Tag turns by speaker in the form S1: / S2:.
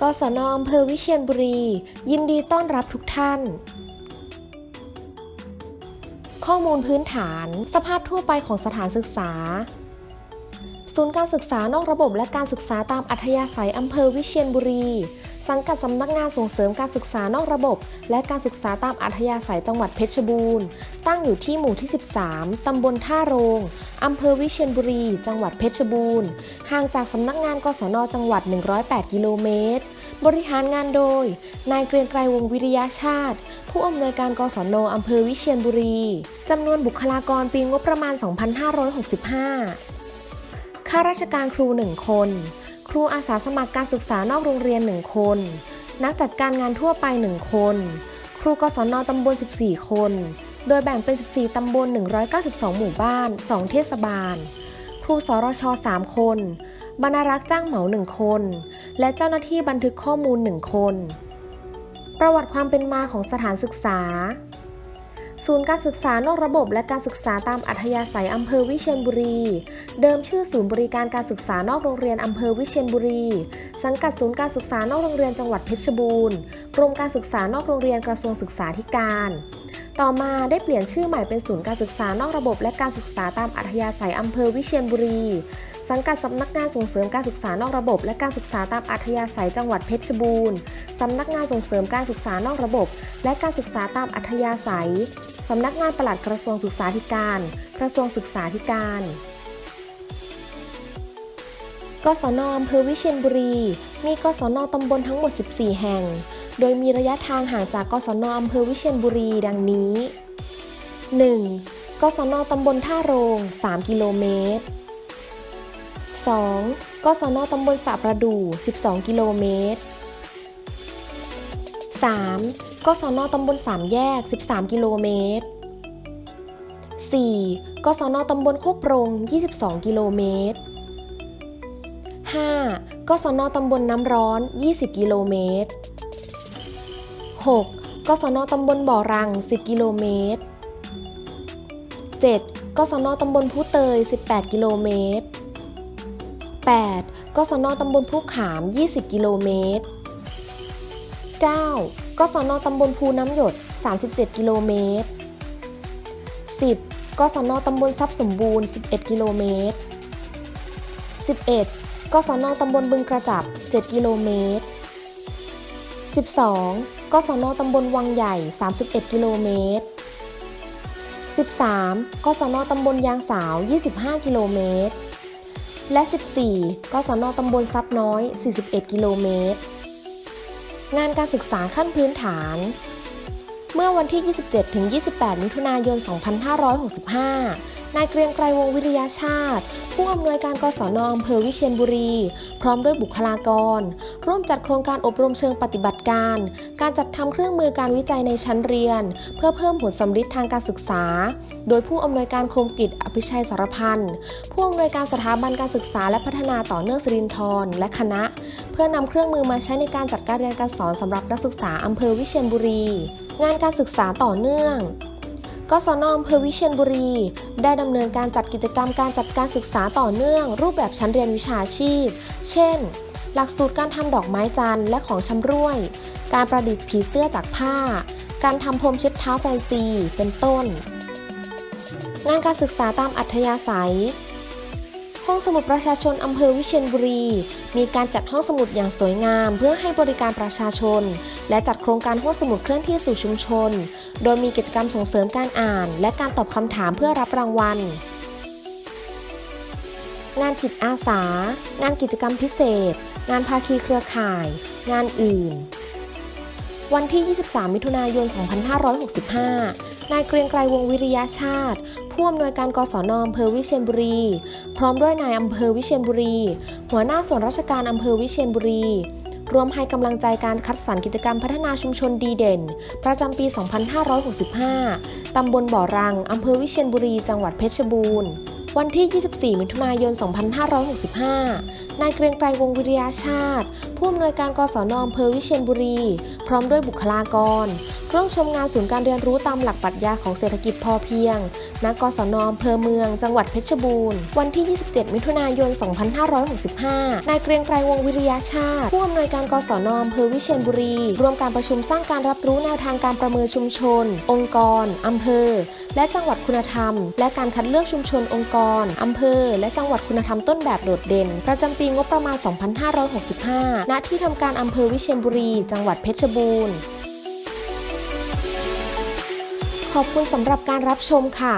S1: กศนอำเภอวิเชียรบุรี ยินดีต้อนรับทุกท่าน ข้อมูลพื้นฐาน สภาพทั่วไปของสถานศึกษา ศูนย์การศึกษานอกระบบและการศึกษาตามอัธยาศัยอำเภอวิเชียรบุรี สังกัดสำนักงานส่งเสริมการศึกษานอกระบบ และการศึกษาตามอัธยาศัยจังหวัดเพชรบูรณ์ ตั้งอยู่ที่หมู่ที่ 13 ตำบลท่าโรง อำเภอวิเชียรบุรี จังหวัดเพชรบูรณ์ ห่างจากสำนักงานกศนจังหวัด 108 กิโลเมตร บริหารงานโดย นายเกรียงไกรวงศ์วิริยาชาติ ผู้อำนวยการกศนอำเภอวิเชียรบุรี จำนวนบุคลากรปีงบประมาณ 2565 ข้าราชการครู 1 คน ครูอาสาสมัครการศึกษานอกโรงเรียน 1 คน นักจัดการงานทั่วไป 1 คน ครูกศนตำบล 14 คน โดยแบ่งเป็น 14 ตำบล 192 หมู่บ้าน 2 เทศบาล ครูสรช 3 คน บรรณารักษ์จ้างเหมา 1 คน และเจ้าหน้าที่บันทึกข้อมูล 1 คน ประวัติความเป็นมาของสถานศึกษา ศูนย์การศึกษานอกระบบและการศึกษาตามอัธยาศัยอำเภอวิเชียรบุรี เดิมชื่อศูนย์บริการการศึกษานอกโรงเรียนอำเภอวิเชียรบุรี สังกัดศูนย์การศึกษานอกโรงเรียนจังหวัดเพชรบูรณ์ กรมการศึกษานอกโรงเรียนกระทรวงศึกษาธิการ ต่อมาได้เปลี่ยนชื่อใหม่เป็นศูนย์การศึกษานอกระบบ และการศึกษาตามอัธยาศัยอำเภอวิเชียรบุรี สังกัดสำนักงานส่งเสริมการศึกษานอกระบบ และการศึกษาตามอัธยาศัยจังหวัดเพชรบูรณ์ สำนักงานส่งเสริมการศึกษานอกระบบ และการศึกษาตามอัธยาศัย สำนักงานปลัดกระทรวงศึกษาธิการ กระทรวงศึกษาธิการ กศนอำเภอวิเชียรบุรี มีกศนตำบลทั้งหมด 14 แห่ง โดยมีระยะทางห่างจากกศนอำเภอวิเชียรบุรีดังนี้ 1. กศนตำบลท่าโรง 3 กิโลเมตร 2. กศนตำบลสระประดู่ 12 กิโลเมตร 3. กศนตำบลสามแยก 13 กิโลเมตร 4. กศนตำบลโคกโปรง 22 กิโลเมตร 5. กศนตำบลน้ำร้อน 20 กิโลเมตร 6. กศนตำบลบ่อรัง 10 กิโลเมตร 7. กศนตำบลผู้เตย 18 กิโลเมตร 8. กศนตำบลผู้ขาม 20 กิโลเมตร 9. กศนตำบลภูน้ำหยด 37 กิโลเมตร 10. กศนตำบลทรัพย์สมบูรณ์ 11 กิโลเมตร 11. กศนตำบลบึงกระจับ 7 กิโลเมตร 12. กศนตำบลวังใหญ่ 31 กิโลเมตร 13. กศนตำบลยางสาว 25 กิโลเมตร และ 14. กศนตำบลซับน้อย 41 กิโลเมตร งานการศึกษาขั้นพื้นฐาน เมื่อวันที่ 27-28 มิถุนายน 2565 นายเกรียงไกรวงวิริยาชาติ ผู้อำนวยการกศนอำเภอวิเชียรบุรี พร้อมด้วยบุคลากร ร่วมจัดโครงการอบรมเชิงปฏิบัติการ การจัดทำเครื่องมือการวิจัยในชั้นเรียน เพื่อเพิ่มผลสำลิดทางการศึกษา โดยผู้อำนวยการโคมกิจอภิชัยสารพันธ์ผู้อำนวยการสถาบันการศึกษาและพัฒนาต่อเนื่องสิรินธรและคณะ เพื่อนำเครื่องมือมาใช้ในการจัดการเรียนการสอนสำหรับนักศึกษาอำเภอวิเชียรบุรี งานการศึกษาต่อเนื่องกศนอำเภอวิเชียรบุรี ได้ดำเนินการจัดกิจกรรมการจัดการศึกษาต่อเนื่อง รูปแบบชั้นเรียนวิชาชีพ เช่น หลักสูตรการทำดอกไม้จันทร์และของชำร่วย การประดิษฐ์ผีเสื้อจากผ้า การทำพรมเช็ดเท้าแฟนซี เป็นต้น งานการศึกษาตามอัธยาศัย ห้องสมุดประชาชนอำเภอวิเชียรบุรี มีการจัดห้องสมุดอย่างสวยงาม เพื่อให้บริการประชาชน และจัดโครงการห้องสมุดเคลื่อนที่สู่ชุมชน โดยมีกิจกรรมส่งเสริมการอ่าน และการตอบคำถามเพื่อรับรางวัล งานจิตอาสา งานกิจกรรมพิเศษ งานภาคีเครือข่าย งานอื่น วันที่ 23 มิถุนายน 2565 นายเกรียงไกรวงวิริยะชาติ ผู้อำนวยการกศนอำเภอวิเชียรบุรี พร้อมด้วยนายอำเภอวิเชียรบุรี หัวหน้าส่วนราชการอำเภอวิเชียรบุรี รวมให้กำลังใจการคัดสรรกิจกรรมพัฒนาชุมชนดีเด่น ประจำปี 2565 ตำบลบ่อรัง อำเภอวิเชียรบุรี จังหวัดเพชรบูรณ์ วันที่ 24 มิถุนายน 2565 นายเกรียงไกรวงวิริยาชาติ ผู้อำนวยการกศนอำเภอวิเชียรบุรี พร้อมด้วยบุคลากร ร่วมชมงานศูนย์การเรียนรู้ตามหลักปรัชญาของเศรษฐกิจพอเพียง ณ กศนอำเภอเมือง จังหวัดเพชรบูรณ์ วันที่ 27 มิถุนายน 2565 นายเกรียงไกรวงวิริยาชาติ ผู้อำนวยการกศนอำเภอวิเชียรบุรีร่วมการประชุมสร้างการรับรู้แนวทางการประเมินชุมชน องค์กรอำเภอ และจังหวัดคุณธรรม และการคัดเลือกชุมชนองค์กรอำเภอ และจังหวัดคุณธรรมต้นแบบโดดเด่น ประจำปีงบประมาณ 2565 ณ ที่ทำการอำเภอวิเชียรบุรี จังหวัดเพชรบูรณ์ ขอบคุณสำหรับการรับชมค่ะ